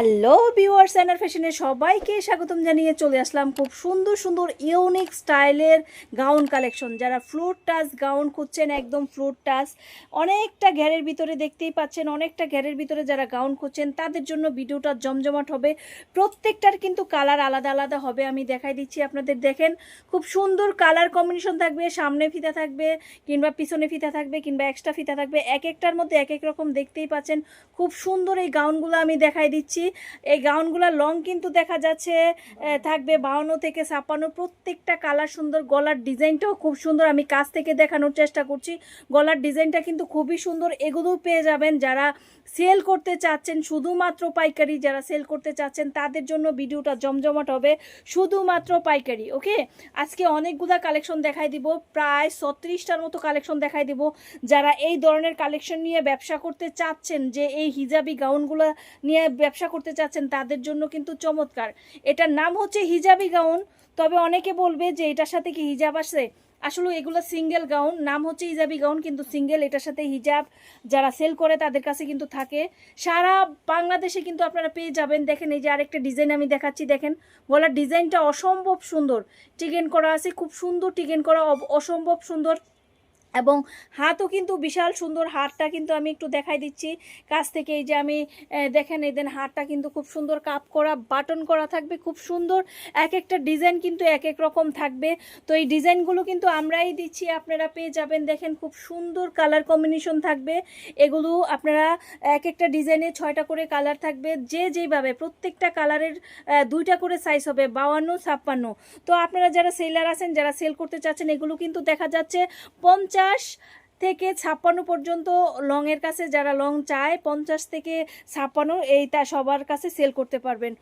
Hello viewers and ফ্যাশনে সবাইকে স্বাগতম জানিয়ে চলে আসলাম খুব সুন্দর সুন্দর ইউনিক স্টাইলের গাউন কালেকশন যারা ফ্লুট টাচ গাউন খুঁজছেন, একদম ফ্লুট টাচ অনেকটা ঘ্যারের ভিতরে দেখতেই পাচ্ছেন, অনেকটা ঘ্যারের ভিতরে যারা গাউন খুঁজছেন, তাদের জন্য ভিডিওটা জমজমাট হবে। প্রত্যেকটার কিন্তু কালার আলাদা আলাদা হবে, আমি দেখাই দিচ্ছি আপনাদের। দেখেন, খুব সুন্দর কালার কম্বিনেশন থাকবে, সামনে ফিতা থাকবে, কিংবা পিছনে ফিতা থাকবে, কিংবা এক্সট্রা ফিতা থাকবে, এক একটার মধ্যে এক এক রকম দেখতেই পাচ্ছেন। খুব সুন্দর এই গাউনগুলো আমি দেখাই দিচ্ছি। এই গাউনগুলোর লং কিন্তু দেখা যাচ্ছে থাকবে বাউন্ন থেকে ছাপ্পান্ন। প্রত্যেকটা কালার সুন্দর, গলার ডিজাইনটাও খুব সুন্দর। আমি কাছ থেকে দেখানোর চেষ্টা করছি। গলার ডিজাইনটা কিন্তু খুবই সুন্দর। এগুলোও পেয়ে যাবেন যারা সেল করতে চাচ্ছেন, শুধুমাত্র পাইকারি যারা সেল করতে চাচ্ছেন, তাদের জন্য ভিডিওটা জমজমাট হবে। শুধুমাত্র পাইকারি, ওকে? আজকে অনেকগুলা কালেকশন দেখাই দিব। প্রায় ছত্রিশটার মতো কালেকশন দেখাই দিব। যারা এই ধরনের কালেকশন নিয়ে ব্যবসা করতে চাচ্ছেন, যে এই হিজাবি গাউনগুলো নিয়ে ব্যবসা করতে চাচ্ছেন তাদের জন্য কিন্তু চমৎকার। এটার নাম হচ্ছে হিজাবি গাউন। তবে অনেকে বলবে যে এটার সাথে কি হিজাব আসে? আসলে এগুলো সিঙ্গেল গাউন। নাম হচ্ছে হিজাবি গাউন, কিন্তু সিঙ্গেল এটার সাথে হিজাব যারা সেল করে তাদের কাছে কিন্তু থাকে। সারা বাংলাদেশে কিন্তু আপনারা পেয়ে যাবেন। দেখেন, এই যে আরেকটা ডিজাইন আমি দেখাচ্ছি। দেখেন, গলার ডিজাইনটা অসম্ভব সুন্দর। টিকেন করা আছে, খুব সুন্দর টিকেন করা অসম্ভব সুন্দর। এবং হাতও কিন্তু বিশাল সুন্দর। হাতটা কিন্তু আমি একটু দেখাই দিচ্ছি। কাছ থেকে এই যে আমি দেখেন, এই দেন হাতটা কিন্তু খুব সুন্দর কাপ করা, বাটন করা থাকবে, খুব সুন্দর। এক একটা ডিজাইন কিন্তু এক এক রকম থাকবে। তো এই ডিজাইনগুলো কিন্তু আমরাই দিচ্ছি, আপনারা পেয়ে যাবেন। দেখেন, খুব সুন্দর কালার কম্বিনেশন থাকবে। এগুলো আপনারা এক একটা ডিজাইনে ছয়টা করে কালার থাকবে। যে যেইভাবে প্রত্যেকটা কালারের দুইটা করে সাইজ হবে, বাউান্ন, ছাপ্পান্ন। তো আপনারা যারা সেলার আছেন, যারা সেল করতে চাচ্ছেন, এগুলো কিন্তু দেখা যাচ্ছে পঞ্চাশ থেকে ছাপ্পান্ন পর্যন্ত লংয়ের কাছে যারা লং চায়, পঞ্চাশ থেকে ছাপ্পান্ন এইটা সবার কাছে সেল করতে পারবেন।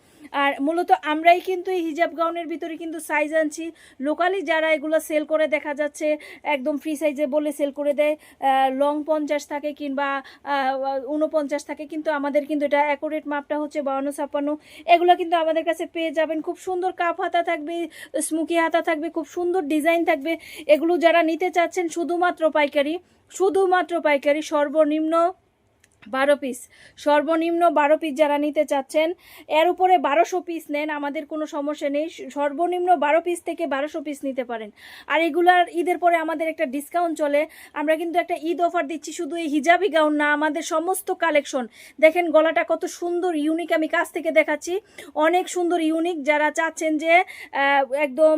আর মূলত আমরাই কিন্তু এই হিজাব গাউনের ভিতরে কিন্তু সাইজ আনছি। লোকালি যারা এগুলো সেল করে দেখা যাচ্ছে, একদম ফ্রি সাইজে বলে সেল করে দেয় লং পঞ্চাশ থাকে কিংবা উনপঞ্চাশ থাকে, কিন্তু আমাদের কিন্তু এটা অ্যাকুরেট মাপটা হচ্ছে বাউন্ন, ছাপ্পান্ন। এগুলো কিন্তু আমাদের কাছে পেয়ে যাবেন। খুব সুন্দর কাপ হাতা থাকবে স্মুকি হাতা থাকবে, খুব সুন্দর ডিজাইন থাকবে। এগুলো যারা নিতে চাচ্ছেন, শুধুমাত্র পাইকারি শুধুমাত্র পাইকারি, সর্বনিম্ন বারো পিস সর্বনিম্ন বারো পিস যারা নিতে চাচ্ছেন, এর উপরে বারোশো পিস নেন, আমাদের কোনো সমস্যা নেই। সর্বনিম্ন বারো পিস থেকে বারোশো পিস নিতে পারেন। আর এগুলার ঈদের পরে আমাদের একটা ডিসকাউন্ট চলে। আমরা কিন্তু একটা ঈদ অফার দিচ্ছি, শুধু এই হিজাবি গাউন না, আমাদের সমস্ত কালেকশন দেখেন গলাটা কত সুন্দর ইউনিক আমি কাছ থেকে দেখাচ্ছি। অনেক সুন্দর ইউনিক যারা চাচ্ছেন যে একদম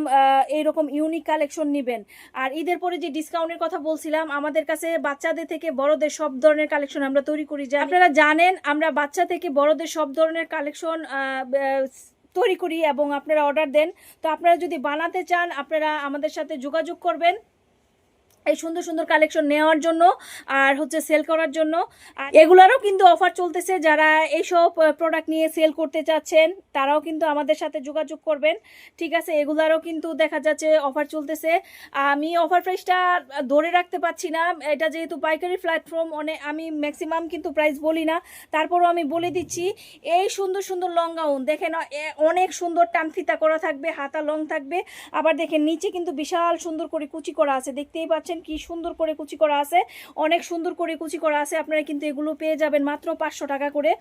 এইরকম ইউনিক কালেকশন নেবেন। আর ঈদের পরে যে ডিসকাউন্টের কথা বলছিলাম, আমাদের কাছে বাচ্চাদের থেকে বড়দের সব ধরনের কালেকশন আমরা তৈরি করি, জানি। আপনারা জানেন, আমরা বাচ্চা থেকে বড়দের সব ধরনের কালেকশন তৈরি করি এবং আপনারা অর্ডার দেন তো আপনারা যদি বানাতে চান, আপনারা আমাদের সাথে যোগাযোগ করবেন এই সুন্দর সুন্দর কালেকশন নেওয়ার জন্য আর হচ্ছে সেল করার জন্য। এগুলারও কিন্তু অফার চলতেছে যারা এইসব প্রোডাক্ট নিয়ে সেল করতে চাচ্ছেন, তারাও কিন্তু আমাদের সাথে যোগাযোগ করবেন। ঠিক আছে, এগুলারও কিন্তু দেখা যাচ্ছে অফার চলতেছে। আমি অফার প্রাইসটা ধরে রাখতে পারছি না। এটা যেহেতু পাইকারি প্ল্যাটফর্ম অনেক আমি ম্যাক্সিমাম কিন্তু প্রাইস বলি না। তারপরও আমি বলে দিচ্ছি, এই সুন্দর সুন্দর লং গাউন দেখেন অনেক সুন্দর টানফিতা করা থাকবে, হাতা লং থাকবে। আবার দেখেন, নিচে কিন্তু বিশাল সুন্দর করে কুচি করা আছে, দেখতেই পাচ্ছেন। কি সুন্দর করে কুচি করা আছে। অনেক সুন্দর করে কুচি করা আছে। আপনারা কিন্তু এগুলো পেয়ে যাবেন মাত্র পাঁচশো টাকা করে।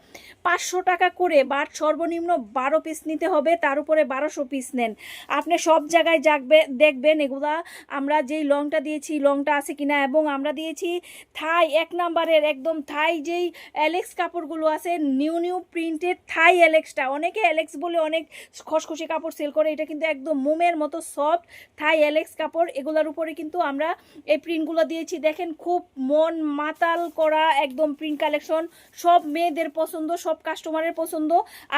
পাঁচশো টাকা করে বাট সর্বনিম্ন বারো পিস নিতে হবে, তার উপরে বারোশো পিস নেন। আপনি সব জায়গায় যাকবে দেখবেন এগুলা। আমরা যেই লংটা দিয়েছি, লংটা আছে কিনা এবং আমরা দিয়েছি থাই এক নাম্বারের, একদম থাই যেই অ্যালেক্স কাপড়গুলো আছে, নিউ নিউ প্রিন্টেড থাই অ্যালেক্সটা। অনেকে অ্যালেক্স বলে অনেক খসখসে কাপড় সেল করে, এটা কিন্তু একদম মোমের মতো সফট থাই অ্যালেক্স কাপড়। এগুলোর উপরে কিন্তু আমরা এই প্রিন্টগুলো দিয়েছি। দেখেন খুব মন মাতাল করা একদম প্রিন্ট কালেকশন সব মেয়েদের পছন্দ, সব কাস্টমারের পছন্দ।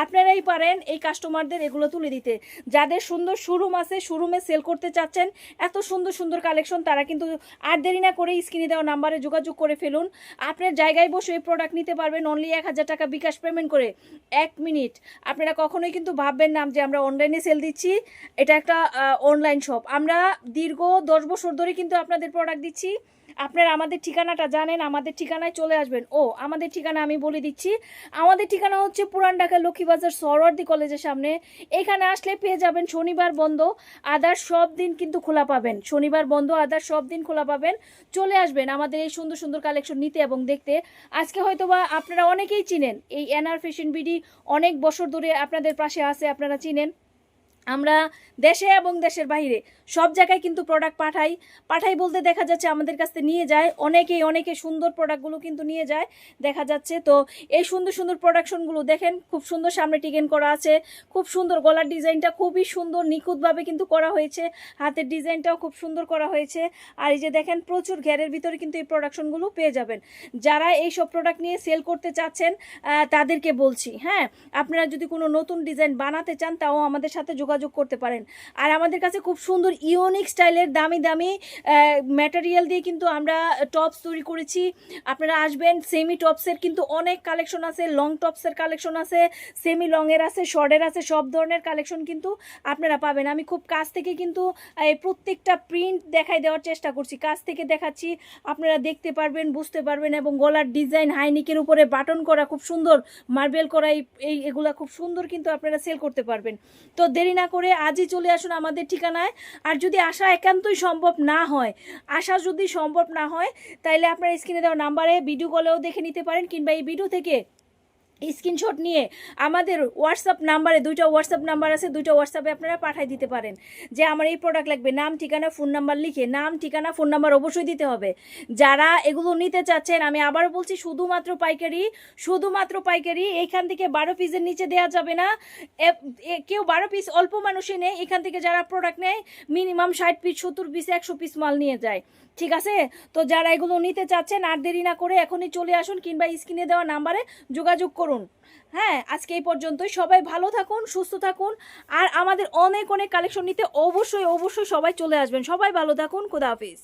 আপনারাই পারেন এই কাস্টমারদের এগুলো তুলে দিতে। যাদের সুন্দর শোরুম আছে শোরুমে সেল করতে চাচ্ছেন, এত সুন্দর সুন্দর কালেকশন তারা কিন্তু আর দেরি না করে স্ক্রিনে দেওয়া নাম্বারে যোগাযোগ করে ফেলুন। আপনার জায়গায় বসে এই প্রোডাক্ট নিতে পারবেন অনলি এক হাজার টাকা বিকাশ পেমেন্ট করে। এক মিনিট আপনারা কখনোই কিন্তু ভাববেন না যে আমরা অনলাইনে সেল দিচ্ছি। এটা একটা অনলাইন শপ আমরা দীর্ঘ দশ বছর ধরে কিন্তু আপনাদের প্রোডাক্ট দিচ্ছি। আপনারা আমাদের ঠিকানাটা জানেন, আমাদের ঠিকানায় চলে আসবেন। ও, আমাদের ঠিকানা আমি বলে দিচ্ছি। আমাদের ঠিকানা হচ্ছে পুরান ঢাকা লক্ষ্মীবাজার সরওয়ার্দি কলেজের সামনে। এখানে আসলে পেয়ে যাবেন শনিবার বন্ধ আদার সব দিন কিন্তু খোলা পাবেন। শনিবার বন্ধ আদার সব দিন খোলা পাবেন। চলে আসবেন আমাদের এই সুন্দর সুন্দর কালেকশন নিতে এবং দেখতে। আজকে হয়তো বা আপনারা অনেকেই চিনেন, এই এনআর ফ্যাশন বিডি অনেক বছর ধরে আপনাদের পাশে আছে, আপনারা চিনেন। আমরা দেশে এবং দেশের বাইরে সব জায়গায় কিন্তু প্রোডাক্ট পাঠাই। পাঠাই বলতে দেখা যাচ্ছে আমাদের কাছ নিয়ে যায়। অনেকেই, অনেকে সুন্দর প্রোডাক্টগুলো কিন্তু নিয়ে যায়, দেখা যাচ্ছে। তো এই সুন্দর সুন্দর প্রোডাকশনগুলো দেখেন, খুব সুন্দর সামনে টিকেন করা আছে। খুব সুন্দর গলার ডিজাইনটা খুবই সুন্দর, নিখুঁতভাবে কিন্তু করা হয়েছে। হাতের ডিজাইনটাও খুব সুন্দর করা হয়েছে। আর এই যে দেখেন, প্রচুর ঘেরের ভিতরে কিন্তু এই প্রোডাকশনগুলো পেয়ে যাবেন। যারা এই সব প্রোডাক্ট নিয়ে সেল করতে চাচ্ছেন তাদেরকে বলছি হ্যাঁ? আপনারা যদি কোনো নতুন ডিজাইন বানাতে চান, তাও আমাদের সাথে যোগাযোগ করতে পারেন। আর আমাদের কাছে খুব সুন্দর ইউনিক স্টাইলের দামি দামি ম্যাটেরিয়াল দিয়ে কিন্তু আমরা টপস তৈরি করেছি। আপনারা আসবেন সেমি টপসের কিন্তু অনেক কালেকশন আছে লং টপসের কালেকশন আছে সেমি লংয়ের আছে শর্টের আছে, সব ধরনের কালেকশন কিন্তু আপনারা পাবেন। আমি খুব কাছ থেকে কিন্তু, এই প্রত্যেকটা প্রিন্ট দেখাই দেওয়ার চেষ্টা করছি। কাছ থেকে দেখাচ্ছি, আপনারা দেখতে পারবেন, বুঝতে পারবেন এবং গলার ডিজাইন হাইনিকের উপরে বাটন করা খুব সুন্দর। মার্বেল করা এই এগুলা খুব সুন্দর কিন্তু আপনারা সেল করতে পারবেন। তো দেরি না করে আজই চলে আসুন আমাদের ঠিকানায়। আর যদি আসা একান্তই সম্ভব না হয় আসা যদি সম্ভব না হয় তাহলে আপনার স্ক্রিনে দেওয়া নাম্বারে ভিডিও কলেও দেখে নিতে পারেন, কিংবা এই ভিডিও থেকে স্ক্রিনশট নিয়ে আমাদের হোয়াটসঅ্যাপ নাম্বারে দুইটা হোয়াটসঅ্যাপ নাম্বার আছে, দুইটা হোয়াটসঅ্যাপে আপনারা পাঠিয়ে দিতে পারেন। যে আমার এই প্রোডাক্ট লাগবে, নাম, ঠিকানা ফোন নাম্বার লিখে, নাম, ঠিকানা ফোন নাম্বার অবশ্যই দিতে হবে। যারা এগুলো নিতে চাচ্ছেন, আমি আবারও বলছি, শুধুমাত্র পাইকারি শুধুমাত্র পাইকারি এইখান থেকে বারো পিসের নিচে দেওয়া যাবে না। কেউ বারো পিস অল্প মানুষই নেয়, এখান থেকে যারা প্রোডাক্ট নেয় মিনিমাম ষাট পিস সত্তর পিস একশো পিস মাল নিয়ে যায়। ঠিক আছে? তো যারা এগুলো নিতে চাচ্ছেন আর দেরি না করে এখনই চলে আসুন কিংবা স্ক্রিনে দেওয়া নাম্বারে যোগাযোগ করুন। হ্যাঁ আজকে এই পর্যন্তই। সবাই ভালো থাকুন, সুস্থ থাকুন। আর আমাদের অনেক অনেক কালেকশন নিতে অবশ্যই অবশ্যই সবাই চলে আসবেন। সবাই ভালো থাকুন। খোদা হাফিজ।